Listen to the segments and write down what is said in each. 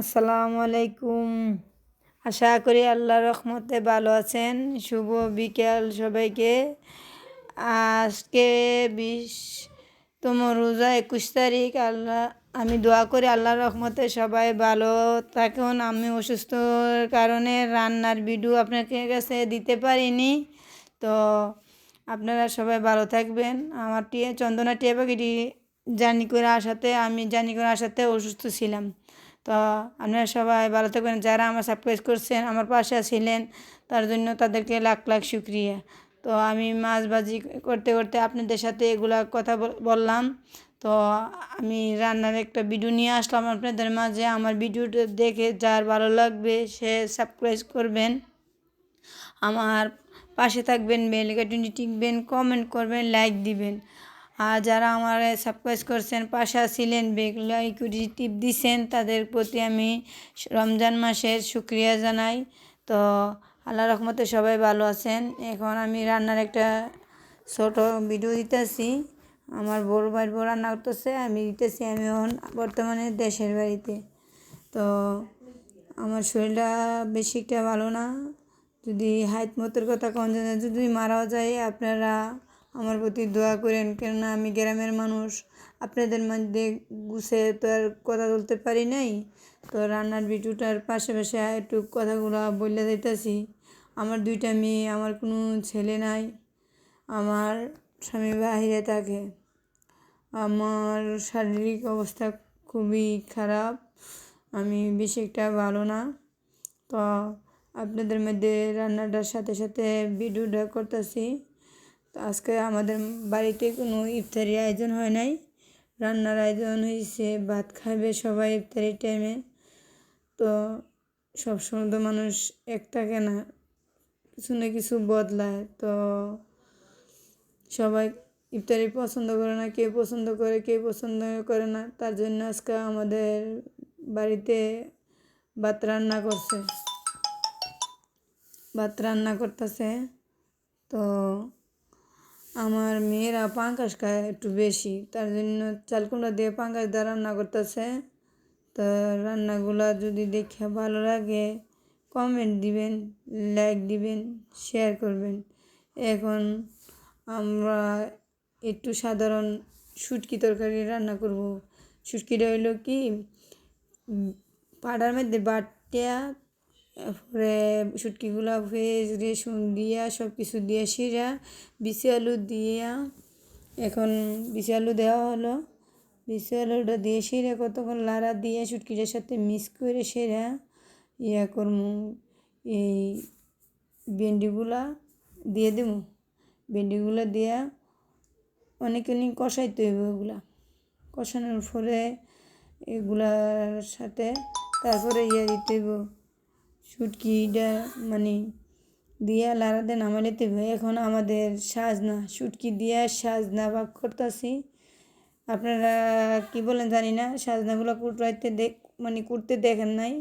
আসসালামু আলাইকুম। আশা করি আল্লাহ রহমতে ভালো আছেন। শুভ বিকেল সবাইকে। আজকে বিশতম রোজা একুশ তারিখ। আল্লাহ, আমি দোয়া করি আল্লাহ রহমতে সবাই ভালো থাকুন। আমি অসুস্থর কারণে রান্নার ভিডিও আপনাকে কাছে দিতে পারিনি। তো আপনারা সবাই ভালো থাকবেন। আমার টিয়ে, চন্দনা টিয়া পাখিটি জানি করে আসাতে, আমি জানি করে আসাতে অসুস্থ ছিলাম। তো আপনারা সবাই ভালো থাকবেন। যারা আমার সারপ্রাইজ করছেন, আমার পাশে ছিলেন তার জন্য তাদেরকে লাখ লাখ শুক্রিয়া। তো আমি মাছ ভাজি করতে করতে আপনাদের সাথে এগুলা কথা বললাম। তো আমি রান্নার একটা ভিডিও নিয়ে আসলাম আপনাদের মাঝে। আমার ভিডিওটা দেখে যার ভালো লাগবে, সে সাবস্ক্রাইব করবেন। আমার পাশে থাকবেন, বেল টিকবেন কমেন্ট করবেন লাইক দিবেন। আর যারা আমার সাবস্ক্রাইব করছেন, পাশা ছিলেন বেগুলাই টিপ দিছেন, তাদের প্রতি আমি রমজান মাসের শুক্রিয়া জানাই। তো আল্লাহ রহমতে সবাই ভালো আছেন। এখন আমি রান্নার একটা ছোট ভিডিও দিতেছি। আমার বড় ভাইয়ের বউ রান্না করতেছে, আমি দিতেছি আমি এখন বর্তমানে দেশের বাড়িতে। তো আমার শরীরটা বেশি একটা ভালো না। যদি হাইট মতের কথা কোন যদি মারাও যায়, আপনারা আমার প্রতি দোয়া করেন। কেননা আমি গ্রামের মানুষ, আপনাদের মধ্যে গুছে তো আর কথা বলতে পারি নাই। তো রান্নার ভিডিওটার পাশে পাশে একটু কথাগুলো বললে দিতেছি। আমার দুইটা মেয়ে, আমার কোনো ছেলে নাই, আমার স্বামী বাহিরে থাকে। আমার শারীরিক অবস্থা খুবই খারাপ, আমি বেশি একটা ভালো না। তো আপনাদের মধ্যে রান্নাটার সাথে সাথে ভিডিওটা করতেছি। তো আজকে আমাদের বাড়িতে কোনো ইফতারি আয়োজন হয় নাই। রান্নার আয়োজন হয়েছে ভাত খাবে সবাই ইফতারির টাইমে তো সবসময় তো মানুষ এক থাকে না, কিছু না কিছু বদলায়। তো সবাই ইফতারি পছন্দ করে না কেউ পছন্দ করে কেউ পছন্দ করে না, তার জন্য আজকে আমাদের বাড়িতে ভাত রান্না করছে। ভাত রান্না করতেছে। তো আমার মেয়েরা পাঙ্কাশ খায় একটু বেশি, তার জন্য চালকুমড়া দিয়ে পাঙ্কাশ দিয়ে রান্না করতেছে। তো রান্নাগুলো যদি দেখে ভালো লাগে কমেন্ট দিবেন লাইক দিবেন শেয়ার করবেন। এখন আমরা একটু সাধারণ শুটকি তরকারি রান্না করব। শুটকিটা হইল কি পাড়ার মধ্যে বাটিয়া তারপরে শুটকিগুলো ভেজ রেসুন দিয়া সব কিছু দিয়ে শিরা বিচি আলু দিয়া, এখন বিচি আলু দেওয়া হলো। বিচি আলুটা দিয়ে শিরা কতক্ষণ লাড়া দিয়ে শুটকিটার সাথে মিক্স করে সেরা। ইয়া করমু, এই ভেন্ডিগুলা দিয়ে দেবো ভেন্ডিগুলো দিয়া অনেক অনেকখানি কষাইতে হইব ওগুলা কষানোর পরে এগুলার সাথে তারপরে ইয়ে দিতে হইব শুটকিটা মানে দিয়া লাড়াতে নামাইতে এখন আমাদের সাজনা শুটকি দিয়া সাজনা ভাগ করতেছি। আপনারা কি বলেন জানি না, সাজনাগুলো কুটরাইতে দেখ মানে কুটতে দেখেন নাই।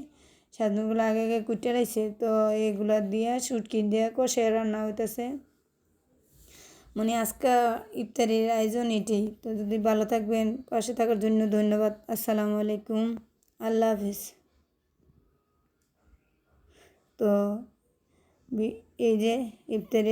সাজনাগুলো আগে আগে কুটে রাখছে তো এগুলো দিয়া শুটকি দিয়া কষে রান্না হইতেছে। মানে আজকে ইফতারির আয়োজন এটাই। তো যদি ভালো থাকবেন, পাশে থাকার জন্য ধন্যবাদ। আসসালামু আলাইকুম। আল্লাহ হাফিজ। তো এই যে ইফতারি